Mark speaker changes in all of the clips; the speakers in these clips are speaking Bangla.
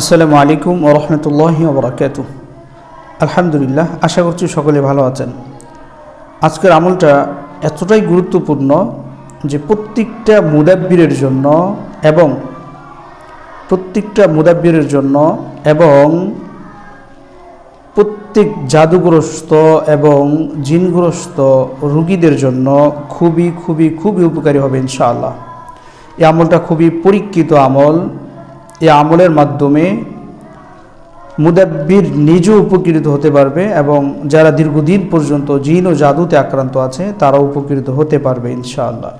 Speaker 1: আসসালামু আলাইকুম ও রহমতুল্লাহ ওবরাকাত আলহামদুলিল্লাহ, আশা করছি সকলে ভালো আছেন। আজকের আমলটা এতটাই গুরুত্বপূর্ণ যে প্রত্যেকটা মুদাব্বিরের জন্য এবং প্রত্যেকটা মুদাব্বিরের জন্য এবং প্রত্যেক জাদুগ্রস্ত এবং জিনগ্রস্ত রুগীদের জন্য খুবই খুবই খুবই উপকারী হবে ইনশাআল্লাহ। এই আমলটা খুবই পরীক্ষিত আমল। এই আমলের মাধ্যমে মুদাব্বির নিজেও উপকৃত হতে পারবে এবং যারা দীর্ঘদিন পর্যন্ত জিন ও জাদুতে আক্রান্ত আছে, তারাও উপকৃত হতে পারবে ইনশাআল্লাহ।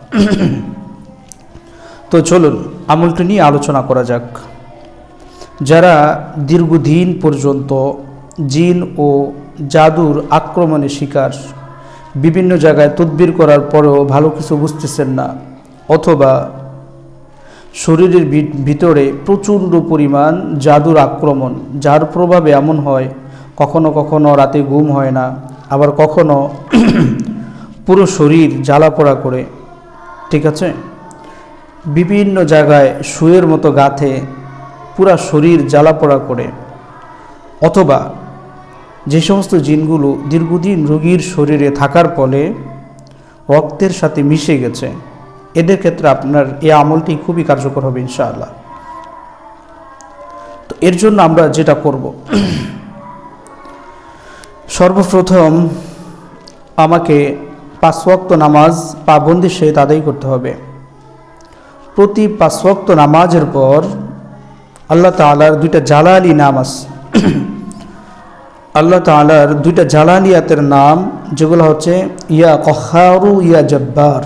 Speaker 1: তো চলুন, আমলটি নিয়ে আলোচনা করা যাক। যারা দীর্ঘদিন পর্যন্ত জিন ও জাদুর আক্রমণের শিকার, বিভিন্ন জায়গায় তদবির করার পরেও ভালো কিছু বুঝতেছেন না, অথবা শরীরের ভিতরে প্রচণ্ড পরিমাণ জাদুর আক্রমণ, যার প্রভাবে এমন হয়, কখনো কখনো রাতে ঘুম হয় না, আবার কখনো পুরো শরীর জ্বালা পোড়া করে, ঠিক আছে? বিভিন্ন জায়গায় শুয়ের মতো গাথে পুরা শরীর জ্বালা পোড়া করে, অথবা যে সমস্ত জিনগুলো দীর্ঘদিন রোগীর শরীরে থাকার ফলে রক্তের সাথে মিশে গেছে এদের ক্ষেত্রে আপনার এই আমলটি খুবই কার্যকর হবে, ইনশাআল্লাহ। তো এর জন্য আমরা যেটা করব, সর্বপ্রথম আমাকে পাঁচ ওয়াক্ত নামাজ পাবন্দির সহিত আদায় করতে হবে। প্রতি পাঁচ ওয়াক্ত নামাজের পর আল্লাহ তাআলার দুইটা জালালি নাম আছে। আল্লাহ তাআলার দুইটা জালালিয়াতের নাম, যেগুলো হচ্ছে, ইয়া কহারু, ইয়া জব্বার।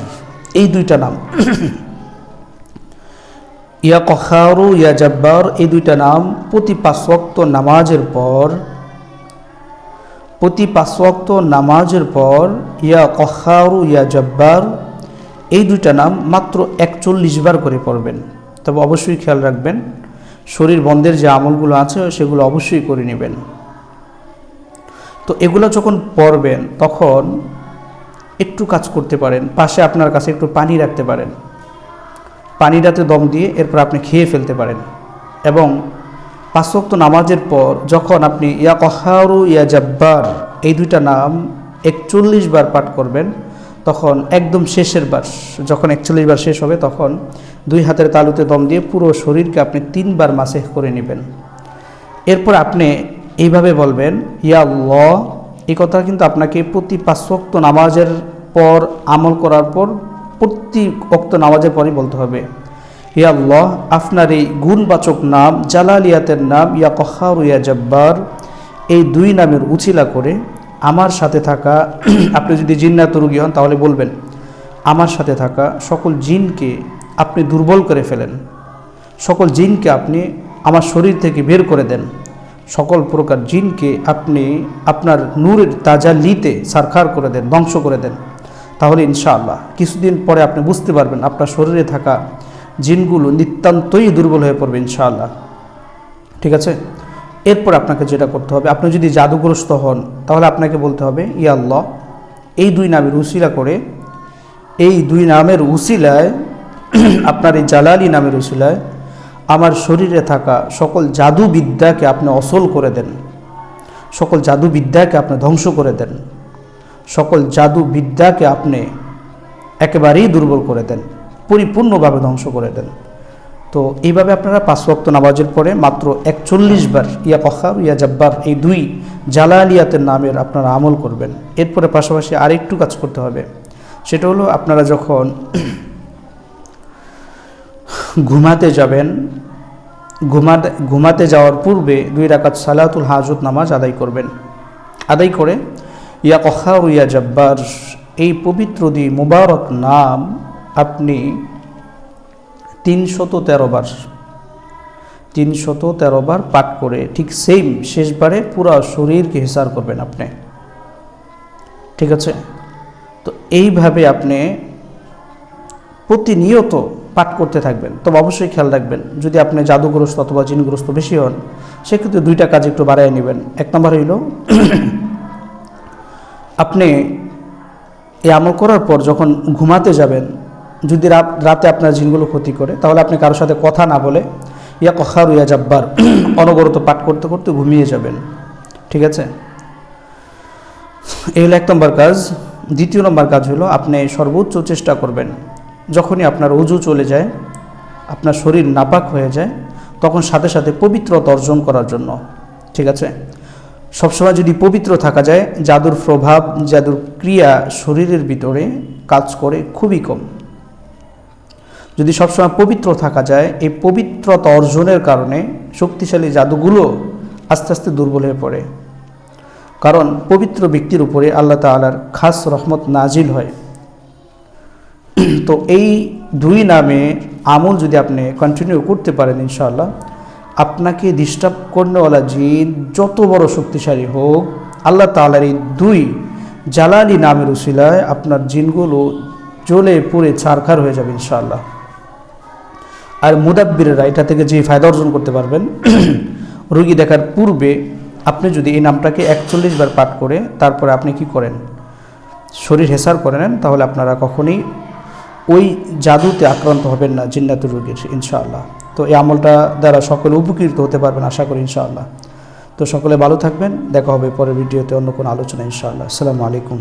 Speaker 1: এই দুইটা নাম। ইয়া কহারু ইয়া জব্বার, এই দুইটা নাম প্রতি পাঁচওয়াক্ত নামাজের পর, প্রতি পাঁচওয়াক্ত নামাজের পর, ইয়া কহারু ইয়া জব্বার, এই দুইটা নাম মাত্র একচল্লিশ বার করে পড়বেন। তবে অবশ্যই খেয়াল রাখবেন, শরীর বন্ধের যে আমলগুলো আছে সেগুলো অবশ্যই করে নেবেন। তো এগুলো যখন পড়বেন, তখন একটু কাজ করতে পারেন, পাশে আপনার কাছে একটু পানি রাখতে পারেন। পানিটাতে দম দিয়ে এরপর আপনি খেয়ে ফেলতে পারেন। এবং পাঁচক্ত নামাজের পর যখন আপনি ইয়া কহারু, ইয়া জাব্বার, এই দুইটা নাম একচল্লিশ বার পাঠ করবেন, তখন একদম শেষের বার, যখন একচল্লিশ বার শেষ হবে, তখন দুই হাতের তালুতে দম দিয়ে পুরো শরীরকে আপনি তিনবার মাসে করে নেবেন। এরপর আপনি এইভাবে বলবেন, ইয়া আল্লাহ এই কথা কিন্তু আপনাকে প্রতি পাঁচ ওয়াক্ত নামাজের পর আমল করার পর প্রতি অক্ত নামাজের পরই বলতে হবে ইয়া আল্লাহ, আপনার এই গুণবাচক নাম, জালালিয়াতের নাম, ইয়া কহার, ইয়া জব্বার, এই দুই নামের উচিলা করে আমার সাথে থাকা আপনি যদি জিন্নাত রুগী হন তাহলে বলবেন, আমার সাথে থাকা সকল জিনকে আপনি দুর্বল করে ফেলেন, সকল জিনকে আপনি আমার শরীর থেকে বের করে দেন। সকল প্রকার জিনকে আপনি আপনার নূরের তাজা লিতে সারখার করে দেন, ধ্বংস করে দেন। তাহলে ইনশাআল্লাহ কিছুদিন পরে আপনি বুঝতে পারবেন আপনার শরীরে থাকা জিনগুলো নিতান্তই দুর্বল হয়ে পড়বে ইনশাআল্লাহ। ঠিক আছে? এরপর আপনাকে যেটা করতে হবে, আপনি যদি জাদুগ্রস্ত হন, তাহলে আপনাকে বলতে হবে, ইয়া আল্লাহ, এই দুই নামের উসিলা করে, এই দুই নামের উসিলায়, আপনার এই জালালি নামের উসিলায় আমার শরীরে থাকা সকল জাদুবিদ্যাকে আপনি অসল করে দেন। সকল জাদুবিদ্যাকে আপনি ধ্বংস করে দেন। সকল জাদুবিদ্যাকে আপনি একেবারেই দুর্বল করে দেন, পরিপূর্ণভাবে ধ্বংস করে দেন। তো এইভাবে আপনারা পাঁচ ওয়াক্ত নামাজের পরে মাত্র একচল্লিশ বার ইয়া কখার ইয়া জাব্বার, এই দুই জালালিয়াতের নামের আপনারা আমল করবেন। এরপরে পাশাপাশি আরেকটু কাজ করতে হবে। সেটা হলো আপনারা যখন ঘুমাতে যাবেন ঘুমাতে ঘুমাতে যাওয়ার পূর্বে দুই রাকাত সালাতুল হাজত নামাজ আদায় করবেন। আদায় করে, ইয়া কখার ইয়া জব্বার, এই পবিত্র দি মুবারক নাম আপনি তিনশত তেরো বার, তিনশত তেরো বার পাঠ করে ঠিক সেম শেষবারে পুরো শরীরকে হিসার করবেন আপনি। ঠিক আছে? তো এইভাবে আপনি প্রতিনিয়ত পাঠ করতে থাকবেন। তবে অবশ্যই খেয়াল রাখবেন, যদি আপনি জাদুগ্রস্ত অথবা জিনগ্রস্ত বেশি হন, সেক্ষেত্রে দুইটা কাজ একটু বাড়াই নেবেন। এক নম্বর হইল, আপনি এই আমল করার পর যখন ঘুমাতে যাবেন, যদি রাত আপনার জিনগুলো ক্ষতি করে, তাহলে আপনি কারোর সাথে কথা না বলে, ইয়া কখারু ইয়া জাব্বার, অনবরত পাঠ করতে করতে ঘুমিয়ে যাবেন। ঠিক আছে? এই হলো এক নম্বর কাজ। দ্বিতীয় নম্বর কাজ হলো, আপনি সর্বোচ্চ চেষ্টা করবেন। যখনই আপনার উজু চলে যায়, আপনার শরীর নাপাক হয়ে যায়, তখন সাথে সাথে পবিত্রতা অর্জন করার জন্য, ঠিক আছে? সবসময় যদি পবিত্র থাকা যায়, জাদুর প্রভাব, জাদুর ক্রিয়া শরীরের ভিতরে কাজ করে খুবই কম। যদি সবসময় পবিত্র থাকা যায়, এই পবিত্রতা অর্জনের কারণে শক্তিশালী জাদুগুলো আস্তে আস্তে দুর্বল হয়ে পড়ে। কারণ পবিত্র ব্যক্তির উপরে আল্লাহ তালার খাস রহমত নাজিল হয়। তো এই দুই নামে আমল যদি আপনি কন্টিনিউ করতে পারেন ইনশাআল্লাহ, আপনাকে ডিস্টার্ব করনেওয়ালা জিন যত বড় শক্তিশালী হোক, আল্লাহ তালার এই দুই জালালি নামের উসিলায় আপনার জিনগুলো জ্বলে পুড়ে ছারখার হয়ে যাবে ইনশাআল্লাহ। আর মুদাব্বিরেরা এটা থেকে যে ফায়দা অর্জন করতে পারবেন, রুগী দেখার পূর্বে আপনি যদি এই নামটাকে একচল্লিশ বার পাঠ করে, তারপরে আপনি কি করেন? শরীর হেসার করে নেন, তাহলে আপনারা কখনই ওই জাদুতে আক্রান্ত হবেন না জিন্নাতুর রোগীর ইনশাআল্লাহ। তো এই আমলটা দ্বারা সকলে উপকৃত হতে পারবেন, আশা করি, ইনশাআল্লাহ। তো সকলে ভালো থাকবেন, দেখা হবে পরের ভিডিওতে অন্য কোনো আলোচনা ইনশাআল্লাহ। আসসালামু আলাইকুম।